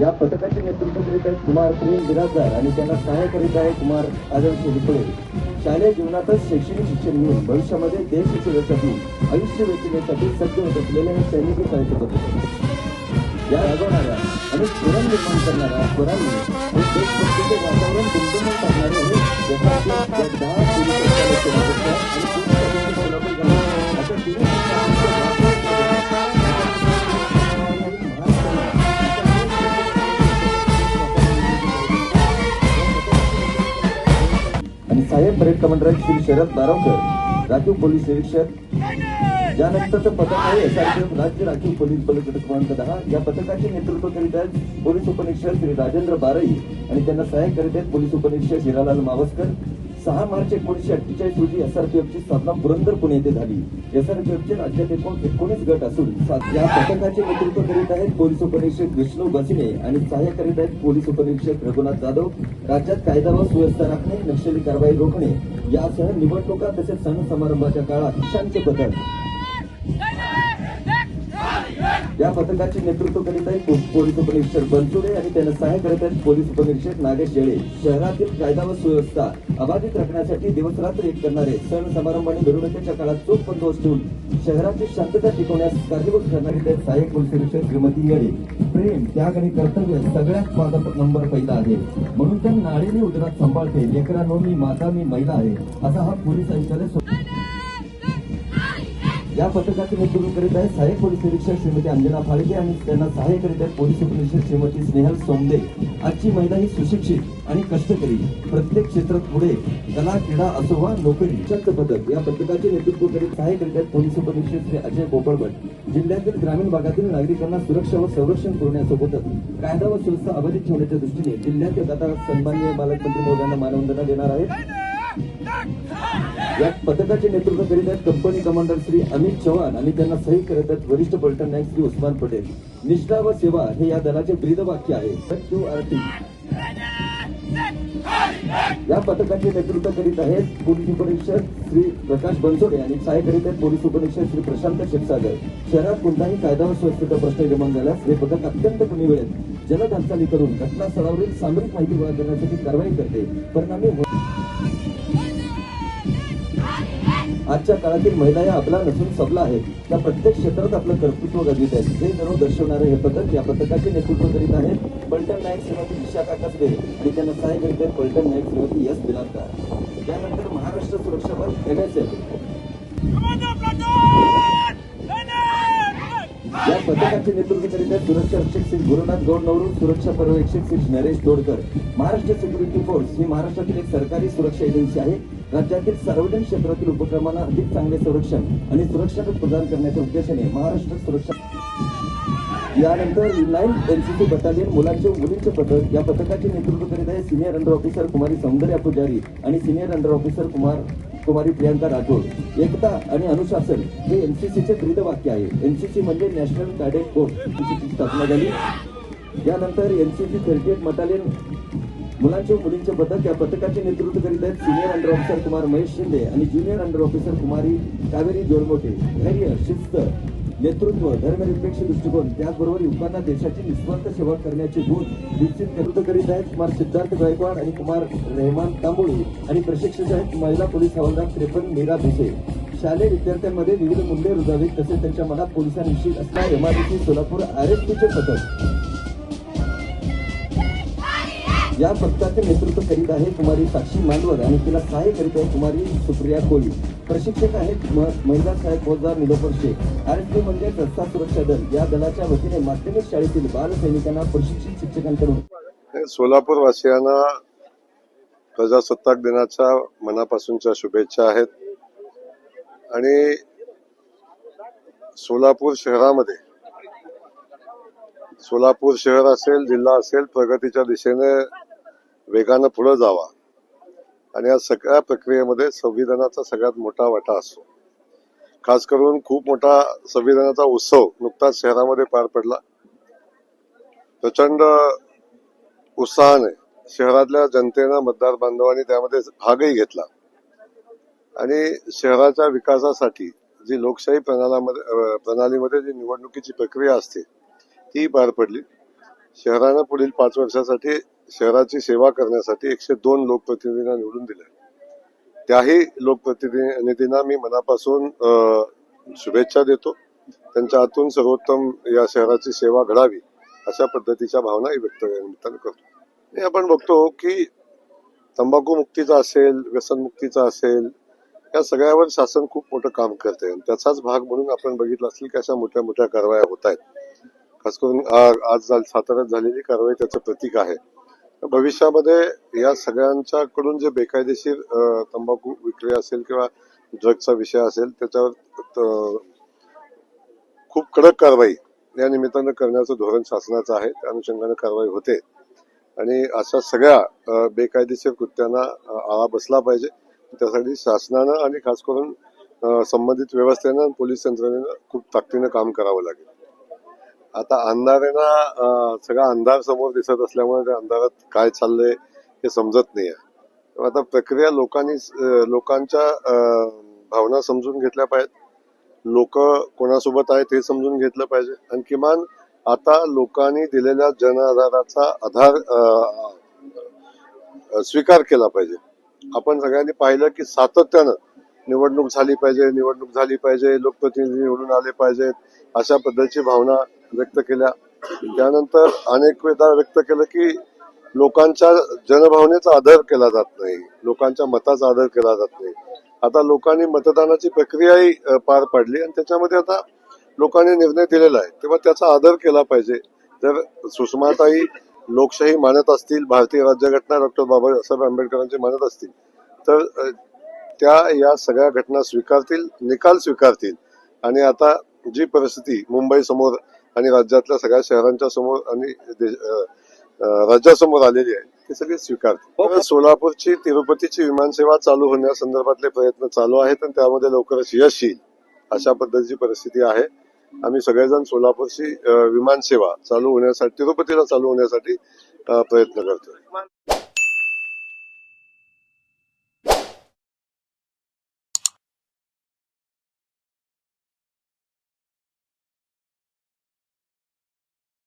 या पथकाचे नेतृत्व करीत आहेत कुमार प्रेम बिराजदार आणि त्यांना सहाय्य करीत आहे कुमार आदर्श विपळे शालेय जीवनातच शैक्षणिक शिक्षण मिळून भविष्यामध्ये देश सेवेसाठी आयुष्य वेचण्यासाठी सज्ज होत असलेले हे सैनिकी साहित्य पथक या राबवणाऱ्या आणि स्वरण निर्माण करणाऱ्या स्वरांनी हे देशभक्तीचे वातावरण गुंतवणूक करणारे हे दहा आणि साहेब परेड कमांडर श्री शरद बारावकर राखीव पोलीस निरीक्षक यानंतरचं पथक आहे एसआरपीएफ राज्य राखीव पोलीस बल गट क्रमांक दहा. या पथकाचे नेतृत्व करीत आहेत पोलीस उपनिरीक्षक श्री राजेंद्र बारई आणि त्यांना सहाय्य करीत आहेत पोलीस उपनिरीक्षक हिरालाल मावस्कर. सहा मार्च एकोणीसशे अठ्ठेचाळीस रोजी एसआरपीएफची स्थापना पुरंदर पुणे येथे झाली. एसआरपीएफचे राज्यात एकूण एकोणीस गट असून सात- या पथकाचे नेतृत्व करीत आहेत पोलीस उपनिरीक्षक विष्णू बसिने आणि सहाय्य करीत आहेत पोलीस उपनिरीक्षक रघुनाथ जाधव. राज्यात कायदा व सुव्यवस्था राखणे नक्षली कारवाई रोखणे यासह निवडणुका तसेच सण समारंभाच्या काळात ईशान्य पथक या पथकाचे नेतृत्व करीत आहेत पोलीस उपनिरीक्षक बनसुडे आणि त्यांना सहाय्य करत आहेत पोलीस उपनिरीक्षक नागेश जेळे. शहरातील कायदा व सुव्यवस्था अबाधित राखण्यासाठी दिवसरात्र एक करणारे सण समारंभ आणि मिरवणुकीच्या काळात चोख बंदोबस्त ठेवून शहराची शांतता टिकवण्यास कार्यरत करणारे ते सहाय्यक पोलीस निरीक्षक श्रीमती येळे प्रेम त्याग आणि कर्तव्य सगळ्यात माझा नंबर पहिला आहे. म्हणून तर नाडीने उदरात सांभाळते. लेकरांनो मी माता मी महिला आहे. असा हा पोलीस आयुक्तालय या पथकाचे नेतृत्व करीत आहे. सहाय्यक पोलीस निरीक्षक श्रीमती अंजना फाळके आणि त्यांना सहाय्य करीत आहेत पोलीस उपनिरीक्षक श्रीमती स्नेहल सोमदे आजची महिला ही सुशिक्षित आणि कष्टकरी प्रत्येक क्षेत्रात पुढे कला क्रीडा असो वा नोकरी चक्क पथक या पथकाचे नेतृत्व करीत सहाय्य करीत आहेत पोलीस उपनिरीक्षक श्री अजय पोपळभट जिल्ह्यातील ग्रामीण भागातील नागरिकांना सुरक्षा व संरक्षण पुरवण्यासोबतच कायदा व सुव्यवस्था अबाधित ठेवण्याच्या दृष्टीने जिल्ह्यातील आता सन्मान्य पालकमंत्री महोदयांना मानवंदना देणार आहेत. या पथकाचे नेतृत्व करीत आहेत कंपनी कमांडर श्री अमित चव्हाण आणि त्यांना सही करत आहेत वरिष्ठ पलटण नायक श्री उस्मान पटेल. निष्ठा व सेवा हे या दलाचे ब्रीदवाक्य आहे. क्यू आर टी या पथकाचे नेतृत्व करीत आहेत पोलीस उपनिरीक्षक श्री प्रकाश बनसोडे आणि सहाय्य करीत आहेत पोलीस उपनिरीक्षक श्री प्रशांत क्षीरसागर. शहरात कोणताही कायदा व सुव्यवस्थेचा प्रश्न निर्माण झाल्यास हे पथक अत्यंत कमी वेळेत जलद हालचाली करून घटनास्थळावरील सामरिक माहिती गोळा करण्यासाठी कारवाई करते. परिणामी आजच्या काळातील महिला या आपला नसून सबला आहेत. त्या प्रत्येक क्षेत्रात आपलं कर्तृत्व गाजवित आहेत हे गर्व दर्शवणारे हे पथक या पथकाचे नेतृत्व करीत आहेत. पलटण नायक श्रीमती विशाखा कसबे आणि त्यांना सहाय्य करीत आहेत पलटण नायक श्रीमती एस बिलासकर. त्यानंतर महाराष्ट्र सुरक्षा बल एन एस या पथकाचे नेतृत्व करीत आहेत सुरक्षा रक्षक श्री गुरुनाथ गौडनवरू सुरक्षा पर्यवेक्षक श्री नरेश तोडकर महाराष्ट्र सिक्युरिटी फोर्स ही महाराष्ट्रातील एक सरकारी सुरक्षा एजन्सी आहे. राज्यातील सार्वजनिक क्षेत्रातील उपक्रमांना अधिक चांगले संरक्षण आणि सुरक्षा प्रदान करण्याच्या उद्देशाने महाराष्ट्र सुरक्षा यानंतर नाईन एनसीसी बटालियन मुलांचे मुलींचे पथक या पथकाचे नेतृत्व करीत आहे सिनियर अंडर ऑफिसर कुमारी सौंदर्या पुजारी आणि सिनियर अंडर ऑफिसर कुमार कुमारी प्रियांका राठोड. एकता आणि अनुशासन हे एनसीसीचे ब्रीद वाक्य आहे. एनसीसी म्हणजे नॅशनल कॅडेट कोर्स ची स्थापना झाली. यानंतर एनसीसी थर्टी एट बटालियन मुलांचे मुलींचे पथक या पथकाचे नेतृत्व करीत आहेत सिनियर अंडर ऑफिसर कुमार महेश शिंदे आणि ज्युनियर अंडर ऑफिसर कुमारी कावेरी जोरमोटे धैर्य शिस्त नेतृत्व धर्मनिरपेक्ष दृष्टिकोन त्याचबरोबर युवकांना देशाची निस्वार्थ सेवा करण्याचे गुण निश्चित नेतृत्व करीत आहेत कुमार सिद्धार्थ गायकवाड आणि कुमार रेहमान तांबोळी आणि प्रशिक्षक आहेत महिला पोलीस हवालदार त्रेपन्न मीरा भिसे. शालेय विद्यार्थ्यांमध्ये विविध मूल्य रुजावीत तसेच त्यांच्या मनात पोलिसांविषयी असणारे एमआरसी सोलापूर आर एस पीचे पथक. या पथकाचे नेतृत्व करीत आहे कुमारी साक्षी मांडवर आणि तिला सहाय्य करीत आहे कुमारी सुप्रिया कोळी. प्रशिक्षक आहेत महिला साहेब फौजदार निलोफर शेख. आर एस म्हणजे रस्ता सुरक्षा दल. या दलाच्या वतीने माध्यमिक शाळेतील बाल सैनिकांना प्रशिक्षित शिक्षकांकडून. सोलापूर वासियांना प्रजासत्ताक दिनाच्या मनापासूनच्या शुभेच्छा आहेत. आणि सोलापूर शहरामध्ये सोलापूर शहर असेल जिल्हा असेल प्रगतीच्या दिशेने वेगानं पुढे जावा. आणि या सगळ्या प्रक्रियेमध्ये संविधानाचा सगळ्यात मोठा वाटा असतो. खास करून खूप मोठा संविधानाचा उत्सव नुकताच शहरामध्ये पार पडला. प्रचंड उत्साहाने शहरातल्या जनतेनं मतदार बांधवांनी त्यामध्ये भागही घेतला. आणि शहराच्या विकासासाठी जी लोकशाही प्रणालामध्ये प्रणालीमध्ये जी निवडणुकीची प्रक्रिया असते ती पार पडली. शहरानं पुढील पाच वर्षासाठी शहराची सेवा करण्यासाठी एकशे दोन लोकप्रतिनिधींना निवडून दिले त्याही लोकप्रतिनिधींना मी मनापासून शुभेच्छा देतो. त्यांच्या हातून सर्वोत्तम या शहराची सेवा घडावी अशा पद्धतीच्या भावनाही व्यक्त निमित्तानं करतो. आणि आपण बघतो की तंबाखू मुक्तीचा असेल व्यसनमुक्तीचा असेल या सगळ्यावर शासन खूप मोठं काम करते आणि त्याचाच भाग म्हणून आपण बघितलं असेल की अशा मोठ्या मोठ्या कारवाया होत आहेत. खास करून आज साताऱ्यात झालेली कारवाई त्याचं प्रतीक आहे. भविष्यामध्ये या सगळ्यांच्याकडून जे बेकायदेशीर तंबाखू विक्री असेल किंवा ड्रगचा विषय असेल त्याच्यावर खूप कडक कारवाई या निमित्तानं करण्याचं धोरण शासनाचं आहे. त्या अनुषंगानं कारवाई होते. आणि अशा सगळ्या बेकायदेशीर कृत्यांना आळा बसला पाहिजे. त्यासाठी शासनानं आणि खास करून संबंधित व्यवस्थेनं पोलीस यंत्रणेनं खूप ताकदीनं काम करावं लागेल. आता अंधारेना सगळा अंधार समोर दिसत असल्यामुळे त्या अंधारात काय चाललंय हे समजत नाही आहे आता प्रक्रिया लोकांनी लोकांच्या भावना समजून घेतल्या पाहिजेत. लोक कोणासोबत आहेत हे समजून घेतलं पाहिजे. आणि किमान आता लोकांनी दिलेल्या जन आधाराचा आधार स्वीकार केला पाहिजे. आपण सगळ्यांनी पाहिलं की सातत्यानं निवडणूक झाली पाहिजे निवडणूक झाली पाहिजे लोकप्रतिनिधी निवडून आले पाहिजेत. अशा पद्धतीची भावना व्यक्त केल्या. त्यानंतर अनेक वेळा व्यक्त केलं की लोकांच्या जनभावनेचा आदर केला जात नाही. लोकांच्या मताचा आदर केला जात नाही. आता लोकांनी मतदानाची प्रक्रियाही पार पाडली आणि त्याच्यामध्ये आता लोकांनी निर्णय दिलेला आहे. तेव्हा त्याचा आदर केला पाहिजे. जर सुषमाताई लोकशाही मानत असतील भारतीय राज्यघटना डॉक्टर बाबासाहेब आंबेडकरांची मानत असतील तर त्या या सगळ्या घटना स्वीकारतील निकाल स्वीकारतील. आणि आता जी परिस्थिती मुंबई समोर आणि राज्यातल्या सगळ्या शहरांच्या समोर आणि राज्यासमोर आलेली आहे ती सगळी स्वीकारतील. तर सोलापूरची तिरुपतीची विमानसेवा चालू होण्यासंदर्भातले प्रयत्न चालू आहेत आणि त्यामध्ये लवकरच यश येईल अशा पद्धतीची परिस्थिती आहे. आम्ही सगळेजण सोलापूरची विमानसेवा चालू होण्यासाठी तिरुपतीला चालू होण्यासाठी प्रयत्न करतोय.